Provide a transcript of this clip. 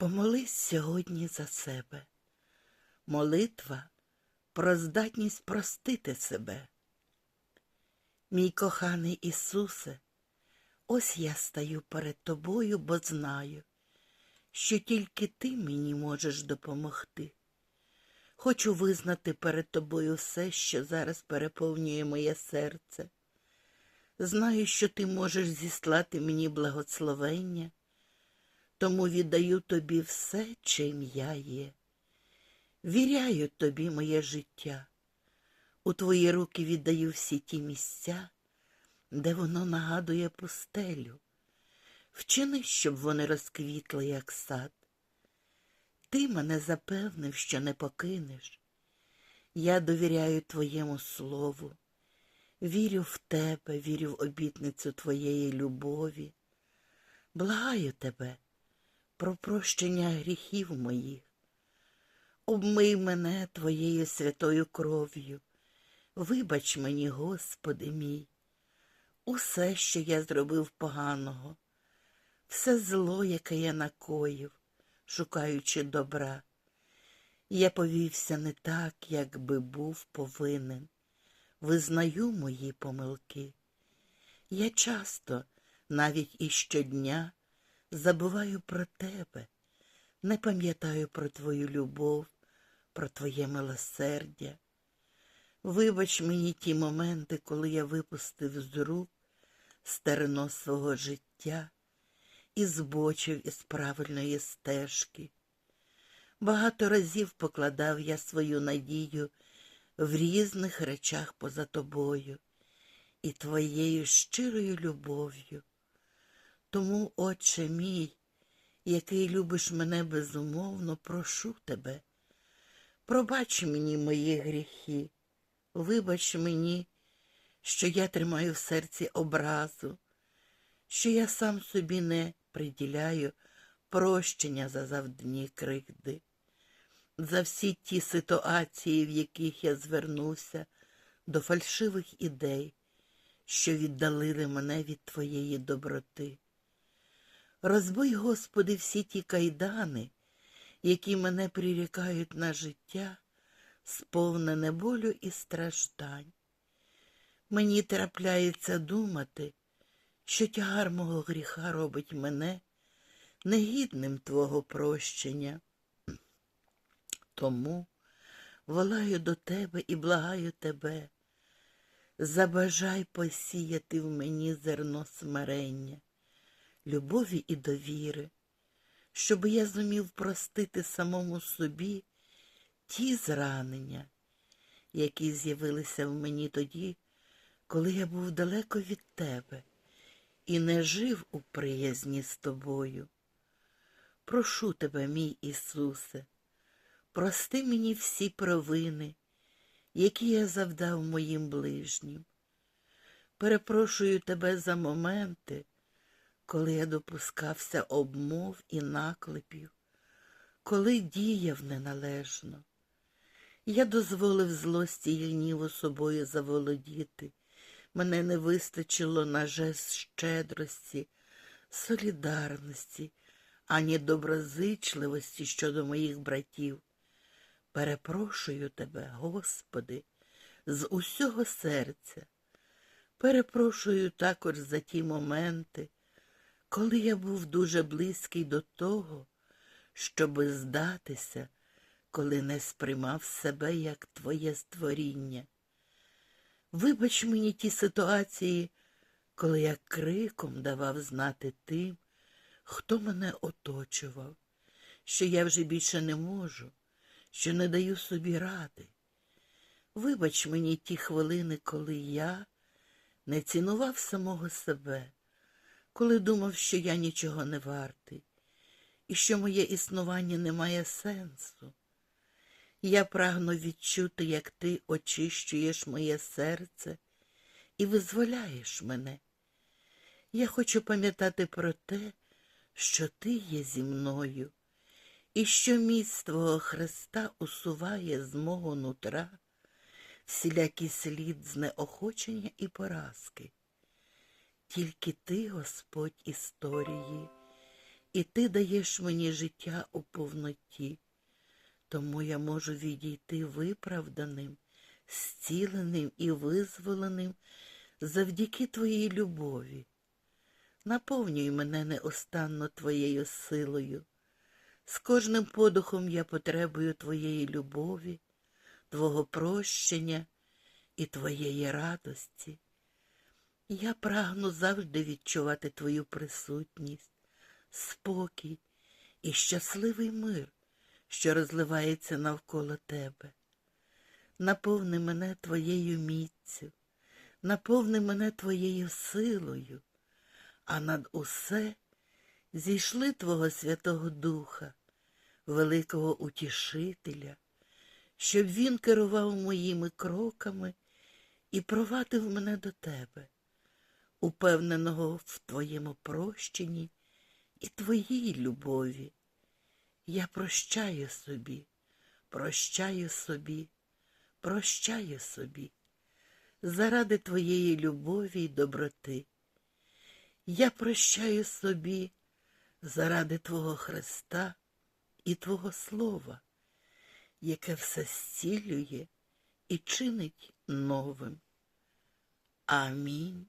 Помолись сьогодні за себе. Молитва про здатність простити себе. Мій коханий Ісусе, ось я стаю перед тобою, бо знаю, що тільки ти мені можеш допомогти. Хочу визнати перед тобою все, що зараз переповнює моє серце. Знаю, що ти можеш зіслати мені благословення, тому віддаю тобі все, чим я є. Віряю тобі моє життя. У твої руки віддаю всі ті місця, де воно нагадує пустелю. Вчини, щоб вони розквітли, як сад. Ти мене запевнив, що не покинеш. Я довіряю твоєму слову, вірю в тебе, вірю в обітницю твоєї любові. Благаю тебе про прощення гріхів моїх. Обмий мене твоєю святою кров'ю. Вибач мені, Господи мій, усе, що я зробив поганого, все зло, яке я накоїв, шукаючи добра. Я повівся не так, як би був повинен. Визнаю мої помилки. Я часто, навіть і щодня, забуваю про тебе, не пам'ятаю про твою любов, про твоє милосердя. Вибач мені ті моменти, коли я випустив з рук стерно свого життя і збочив із правильної стежки. Багато разів покладав я свою надію в різних речах поза тобою і твоєю щирою любов'ю. Тому, Отче мій, який любиш мене безумовно, прошу тебе, пробач мені мої гріхи, вибач мені, що я тримаю в серці образу, що я сам собі не приділяю прощення за завдні крикди, за всі ті ситуації, в яких я звернувся до фальшивих ідей, що віддалили мене від Твоєї доброти. Розбий, Господи, всі ті кайдани, які мене прирікають на життя, сповнене болю і страждань. Мені трапляється думати, що тягар мого гріха робить мене негідним Твого прощення. Тому волаю до Тебе і благаю Тебе, забажай посіяти в мені зерно смирення, любові і довіри, щоб я зумів простити самому собі ті зранення, які з'явилися в мені тоді, коли я був далеко від Тебе і не жив у приязні з тобою. Прошу тебе, мій Ісусе, прости мені всі провини, які я завдав моїм ближнім. Перепрошую тебе за моменти, коли я допускався обмов і наклепів, коли діяв неналежно. Я дозволив злості і гніву собою заволодіти. Мене не вистачило на жест щедрості, солідарності, ані доброзичливості щодо моїх братів. Перепрошую тебе, Господи, з усього серця. Перепрошую також за ті моменти, коли я був дуже близький до того, щоби здатися, коли не сприймав себе як твоє створіння. Вибач мені ті ситуації, коли я криком давав знати тим, хто мене оточував, що я вже більше не можу, що не даю собі ради. Вибач мені ті хвилини, коли я не цінував самого себе, коли думав, що я нічого не вартий, і що моє існування не має сенсу. Я прагну відчути, як ти очищуєш моє серце і визволяєш мене. Я хочу пам'ятати про те, що ти є зі мною, і що міць Твого Христа усуває з мого нутра всілякий слід знеохочення і поразки. Тільки ти, Господь історії, і ти даєш мені життя у повноті. Тому я можу відійти виправданим, зціленим і визволеним завдяки твоїй любові. Наповнюй мене неостанно твоєю силою. З кожним подухом я потребую твоєї любові, твого прощення і твоєї радості. Я прагну завжди відчувати твою присутність, спокій і щасливий мир, що розливається навколо тебе. Наповни мене твоєю міцю, наповни мене твоєю силою, а над усе зійшли Твого Святого Духа, великого утішителя, щоб він керував моїми кроками і провадив мене до тебе, упевненого в Твоєму прощенні і Твоїй любові. Я прощаю собі, прощаю собі, прощаю собі, заради Твоєї любові й доброти. Я прощаю собі заради Твого Христа і Твого Слова, яке все зцілює і чинить новим. Амінь.